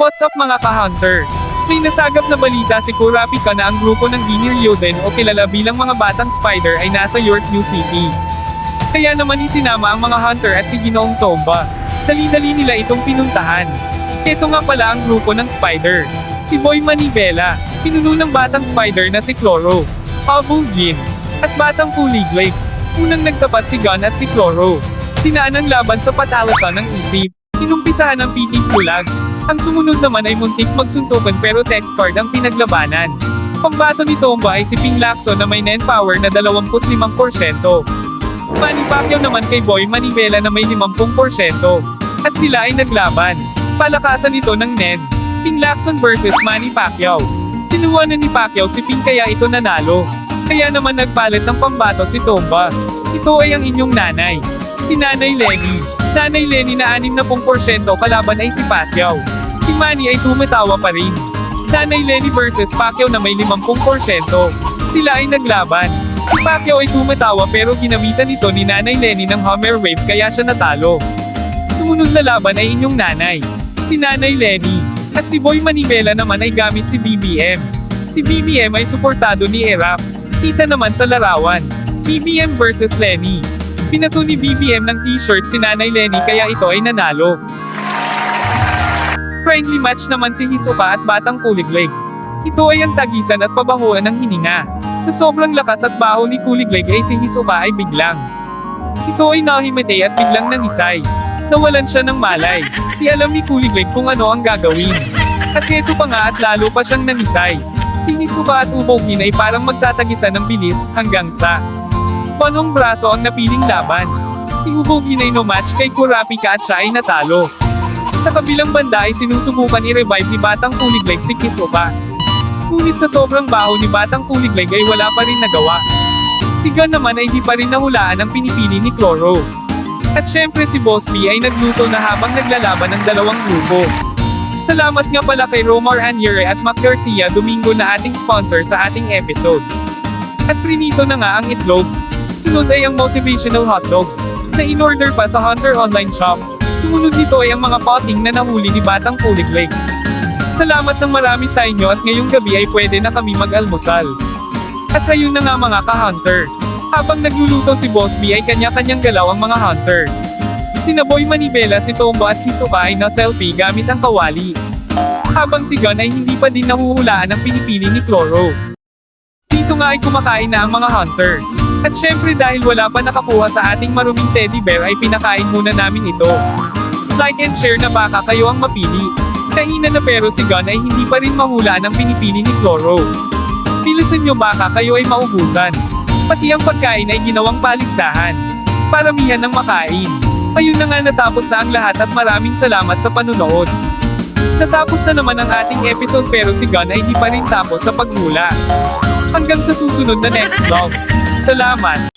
What's up mga ka-hunter? May nasagap na balita si Kurapika na ang grupo ng Ginir Yoden o kilala bilang mga batang spider ay nasa York New City. Kaya naman isinama ang mga hunter at si Ginoong Tomba. Dali-dali nila itong pinuntahan. Ito nga pala ang grupo ng spider. Si Boy Manibela, pinuno ng batang spider na si Cloro, Pabul Jin, at batang Puligway. Unang nagtapat si Gun at si Cloro. Tinaan ang laban sa patalasan ng isip. Inumpisahan ang piting pulag. Ang sumunod naman ay muntik magsuntukan pero text card ang pinaglabanan. Pambato ni Tomba ay si Ping Lacson na may nen power na 25%. Manny Pacquiao naman kay Boy Manivela na may 50%. At sila ay naglaban. Palakasan ito ng Nen. Ping Lacson versus Manny Pacquiao. Tinuwanan ni Pacquiao si Ping kaya ito nanalo. Kaya naman nagpalit ng pambato si Tomba. Ito ay ang inyong nanay. Si Nanay Lenny. Nanay Lenny na 60% kalaban ay si Pacquiao. Si Manny ay tumatawa pa rin. Nanay Lenny versus Pacquiao na may 50%. Sila ay naglaban. Si Pacquiao ay tumatawa pero ginamitan ito ni Nanay Lenny ng Hummer Wave kaya siya natalo. Sumunod na laban ay inyong nanay. Si Nanay Lenny. At si Boy Manivela naman ay gamit si BBM. Si BBM ay suportado ni Erap. Kita naman sa larawan. BBM versus Lenny. Pinato ni BBM ng t-shirt si Nanay Lenny kaya ito ay nanalo. Friendly match naman si Hisoka at Batang Kuliglig. Ito ay ang tagisan at pabahuan ng hininga. Sa sobrang lakas at baho ni Kuliglig ay si Hisoka ay biglang. Ito ay nahimete at biglang nangisay. Nawalan siya ng malay. Di alam ni Kuliglig kung ano ang gagawin. At ito pa nga at lalo pa siyang nangisay. Si Hisoka at Ubogin ay parang magtatagisan ng bilis hanggang sa Panong braso ang napiling laban. Si Ubogin ay no match kay Kurapika at siya ay natalo. Sa kabilang banda ay sinusubukan i-revive ni Batang Kuliglig si Kisoka. Ngunit sa sobrang baho ni Batang Kuliglig ay wala pa rin nagawa. Tigan naman ay di pa rin nahulaan ang pinipili ni Cloro. At syempre si Boss B ay nagluto na habang naglalaban ng dalawang grupo. Salamat nga pala kay Romar Aniere at Mac Garcia Domingo na ating sponsor sa ating episode. At prinito na nga ang itlog. Sunod ay ang motivational hotdog. Na in-order pa sa Hunter Online Shop. Sumunod nito ay ang mga potting na nahuli ni Batang Kuliglig. Salamat ng marami sa inyo at ngayong gabi ay pwede na kami mag-almusal. At ayun na nga mga ka-hunter. Habang nagluluto si Boss B ay kanya-kanyang galaw ang mga hunter. Sina Boy Manibela si Tombo at Hisoka ay na-selfie gamit ang kawali. Habang si Gun ay hindi pa din nahuhulaan ang pinipili ni Cloro. Dito nga ay kumakain na ang mga hunter. At syempre dahil wala pa nakakuha sa ating maruming teddy bear ay pinakain muna namin ito. Like and share na baka kayo ang mapili. Kainan na pero si Gun ay hindi pa rin mahulaan ang pinipili ni Cloro. Pilusan nyo baka kayo ay maubusan. Pati ang pagkain ay ginawang paligsahan. Paramihan ng makain. Ayun na nga natapos na ang lahat at maraming salamat sa panunood. Natapos na naman ang ating episode pero si Gun ay di pa rin tapos sa paghula. Hanggang sa susunod na next vlog. Salamat!